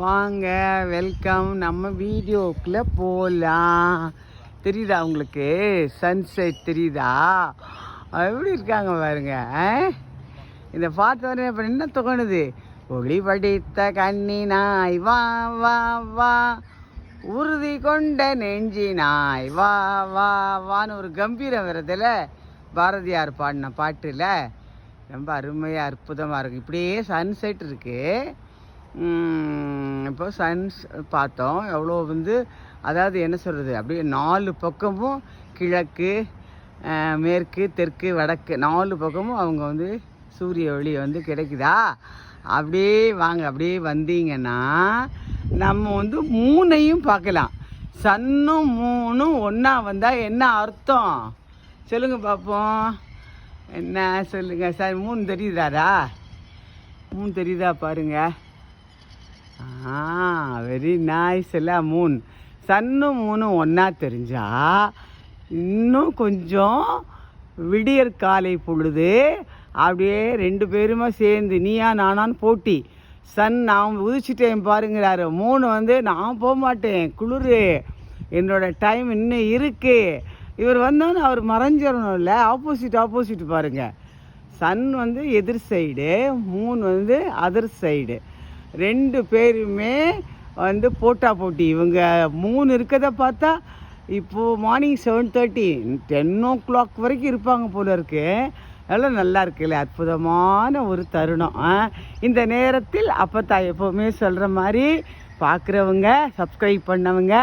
வாங்க வெல்கம் நம்ம வீடியோக்குள்ளே போகலாம் தெரியுதா உங்களுக்கு? சன்செட் தெரியுதா? எப்படி இருக்காங்க பாருங்க இந்த பார்த்து பார்த்தோன்னே இப்போ என்ன தோணுது? ஒளி படித்த கண்ணினாய் வா வா வா. உறுதி கொண்ட நெஞ்சினாய் வா வா வான்னு ஒரு கம்பீரம் வரதில் பாரதியார் பாடின பாட்டில். ரொம்ப அருமையாக அற்புதமாக இருக்கும் இப்படியே சன்செட் இருக்குது இப்போ சயின்ஸ் பார்த்தோம். எவ்வளோ வந்து அதாவது என்ன சொல்கிறது அப்படியே நாலு பக்கமும் கிழக்கு மேற்கு தெற்கு வடக்கு நாலு பக்கமும் அவங்க வந்து சூரிய ஒளி வந்து கிடைக்குதா? அப்படியே வாங்க அப்படியே வந்தீங்கன்னா நம்ம வந்து மூணையும் பார்க்கலாம். சன்னும் மூணும் ஒன்றா வந்தால் என்ன அர்த்தம்? சொல்லுங்கள் பார்ப்போம் என்ன சொல்லுங்கள் சார் மூணு தெரியுதாடா? மூணு தெரியுதா பாருங்கள் ஆ வெரி நைஸ் இல்லை மூன் சன்னும் மூணும் ஒன்றா தெரிஞ்சா இன்னும் கொஞ்சம் விடியற் காலை பொழுது அப்படியே ரெண்டு பேருமா சேர்ந்து நீயா நானான்னு போட்டி. சன் நான் உதிச்சிட்டேன் பாருங்கிறாரு. மூணு வந்து நான் போக மாட்டேன் குளிரு. என்னோட டைம் இன்னும் இருக்கு. இவர் வந்தோன்னு அவர் மறைஞ்சிடணும் இல்லை ஆப்போசிட் ஆப்போசிட் பாருங்க. சன் வந்து எதிர் சைடு மூணு வந்து அதர் சைடு ரெண்டு பேருமே வந்து போட்டா போட்டி. இவங்க மூணு இருக்கதை பார்த்தா இப்போது morning seven thirty ten o'clock வரைக்கும் இருப்பாங்க போல இருக்கு. எல்லாம் நல்லா இருக்குல்ல அற்புதமான ஒரு தருணம். இந்த நேரத்தில் அப்பத்தா எப்போவுமே சொல்கிற மாதிரி பார்க்குறவங்க சப்ஸ்கிரைப் பண்ணவங்க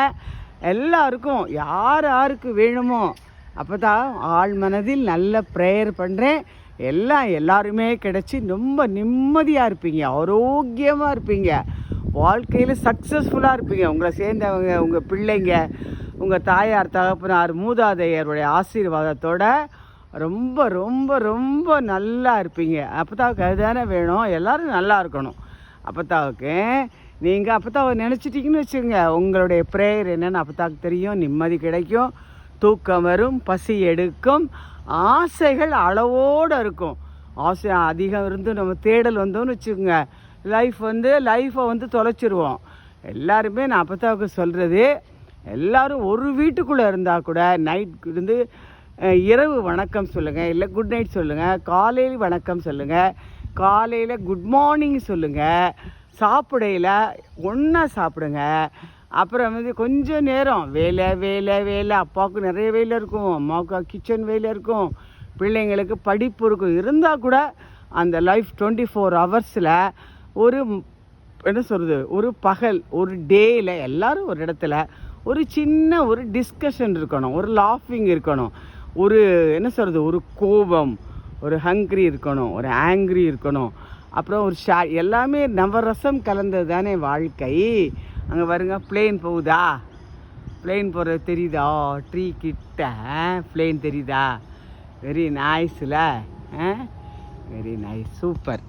எல்லாருக்கும் யார் யாருக்கு வேணுமோ அப்போ தான் ஆள் மனதில் நல்ல ப்ரேயர் பண்ணுறேன் எல்லாம் எல்லாருமே கிடச்சி ரொம்ப நிம்மதியாக இருப்பீங்க ஆரோக்கியமாக இருப்பீங்க. வாழ்க்கையில் சக்ஸஸ்ஃபுல்லாக இருப்பீங்க. உங்களை சேர்ந்தவங்க உங்கள் பிள்ளைங்க உங்கள் தாயார் தகப்பனார் மூதாதையருடைய ஆசீர்வாதத்தோட ரொம்ப ரொம்ப ரொம்ப நல்லா இருப்பீங்க. அப்பத்தாவுக்கு அதுதானே வேணும்? எல்லோரும் நல்லா இருக்கணும். அப்பத்தாவுக்கு நீங்கள் அப்பத்தாவை நினச்சிட்டிங்கன்னு வச்சுக்கோங்க. உங்களுடைய ப்ரேயர் என்னென்னு அப்பத்தாவுக்கு தெரியும். நிம்மதி கிடைக்கும். தூக்கம் வரும். பசி எடுக்கும். ஆசைகள் அளவோடு இருக்கும். ஆசை அதிகம் இருந்து நம்ம தேடல் வந்தோம்னு வச்சுக்கோங்க. லைஃப் வந்து லைஃப்பை வந்து தொலைச்சிருவோம். எல்லாருமே நான் அப்பத்தாவுக்கு சொல்கிறது எல்லோரும் ஒரு வீட்டுக்குள்ளே இருந்தால் கூட நைட் இருந்து இரவு வணக்கம் சொல்லுங்கள் இல்லை குட் நைட் சொல்லுங்கள் காலையில் வணக்கம் சொல்லுங்கள் காலையில் குட் மார்னிங் சொல்லுங்கள் சாப்பிடையில் ஒன்றா சாப்பிடுங்க அப்புறம் வந்து கொஞ்சம் நேரம் வேலை வேலை வேலை. அப்பாவுக்கு நிறைய வேலை இருக்கும் அம்மாவுக்கு கிச்சன் வேலை இருக்கும் பிள்ளைங்களுக்கு படிப்பு இருக்கும். இருந்தால் கூட அந்த லைஃப் டுவெண்ட்டி ஃபோர் ஹவர்ஸில் ஒரு என்ன சொல்கிறது ஒரு பகல் ஒரு டேயில் எல்லோரும் ஒரு இடத்துல ஒரு சின்ன ஒரு டிஸ்கஷன் இருக்கணும் ஒரு லாஃபிங் இருக்கணும். ஒரு என்ன சொல்கிறது ஒரு கோபம் ஒரு ஹங்க்ரி இருக்கணும் ஒரு ஆங்க்ரி இருக்கணும். அப்புறம் ஒரு ஷா எல்லாமே நவரசம் கலந்தது தானே வாழ்க்கை. அங்கே பாருங்க பிளேன் போகுதா? பிளேன் போகிறது தெரியுதா? ட்ரீ கிட்ட பிளேன் தெரியுதா? Very நைஸில் very nice super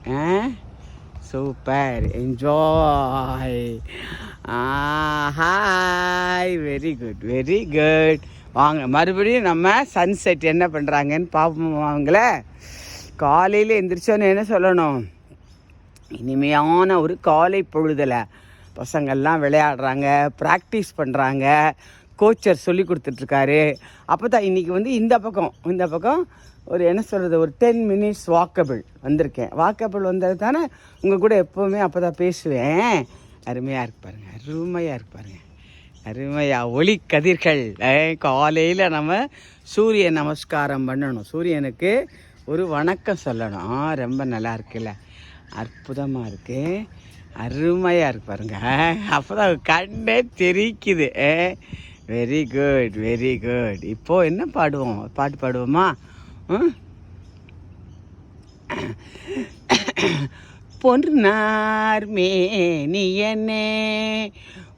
super enjoy hi very good very good வாங்க மறுபடியும் நம்ம சன்செட் என்ன பண்ணுறாங்கன்னு பார்ப்போம் அவங்கள. காலையில் எந்திரிச்சோன்னு என்ன சொல்லணும்? இனிமையான ஒரு காலை பொழுதில். பசங்கள்லாம் விளையாடுறாங்க ப்ராக்டிஸ் பண்ணுறாங்க கோச்சர் சொல்லி கொடுத்துட்ருக்காரு. அப்போ தான் இன்றைக்கி வந்து இந்த பக்கம் இந்த பக்கம் ஒரு என்ன சொல்கிறது ஒரு டென் மினிட்ஸ் வாக்கபிள் வந்திருக்கேன். வாக்கபிள் வந்தது தானே உங்கள் கூட எப்போவுமே அப்போ தான் பேசுவேன். அருமையாக இருக்கு பாருங்கள் அருமையாக இருக்கு பாருங்கள் அருமையாக ஒளி கதிர்கள். காலையில் நம்ம சூரிய நமஸ்காரம் பண்ணணும். சூரியனுக்கு ஒரு வணக்கம் சொல்லணும். ரொம்ப நல்லா இருக்குல்ல. அற்புதமாக இருக்குது அருமையாக இருக்கு பாருங்க. அப்போ தான் கண்ணே தெரிக்குது. வெரி குட் வெரி குட் இப்போது என்ன பாடுவோம்? பாட்டு பாடுவோமா? ம்? பொன்னார் மேனியனே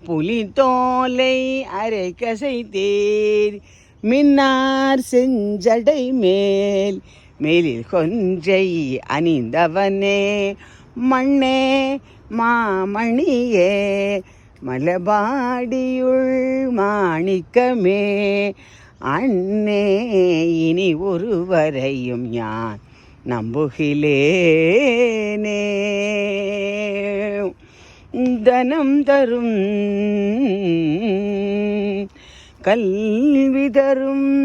புலித்தோலை அரை கசைத்தேர் மின்னார் செஞ்சடை மேல் மேலில் கொஞ்சை அணிந்தவனே. மண்ணே மாமணியே மலபாடியுள் மாணிக்கமே. அண்ணே இனி ஒருவரையும் யான் நம்புகிலேனே. தனம் தரும் கல்வி தரும்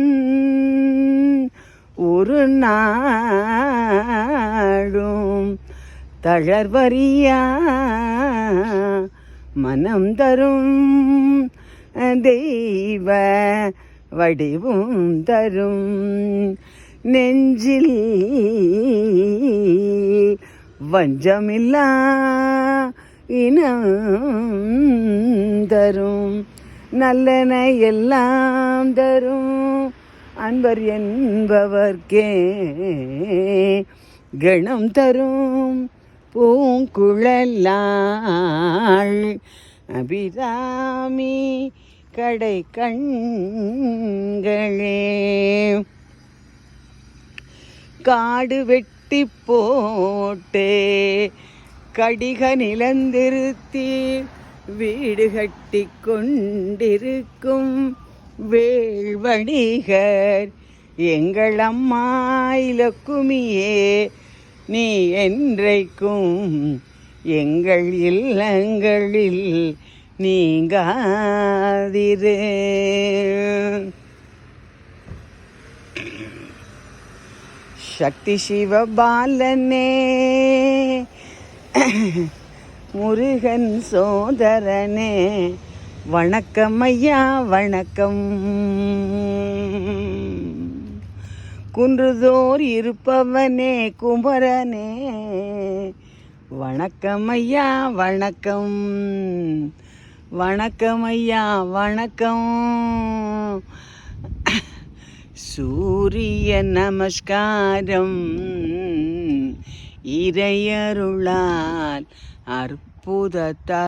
ஒரு நாடும் தளர்வறியா? மனம் தரும் தெய்வ வடிவும் தரும் நெஞ்சில் வஞ்சமில்லா இனம் தரும் நல்லன எல்லாம் தரும். அன்பர் என்பவர்க்கே கணம் தரும். பூங்குழலாள். அபிராமி கடை கண்களே. காடு வெட்டி போட்டே கடிக நிலந்திருத்தி வீடு கட்டி கொண்டிருக்கும் வேள்வணிகர் எங்கள் அம்மா இலக்குமியே நீ என்றைக்கும் எங்கள் இல்லங்களில் நீங்காதிரு. சக்தி சிவபாலனே முருகன் சோதரனே வணக்கம் ஐயா வணக்கம். குன்றுதோர் இருப்பவனே குமரனே. வணக்கம் ஐயா வணக்கம். வணக்கம் ஐயா வணக்கம். சூரிய நமஸ்காரம். இறையருளால் அற்புதத்தால்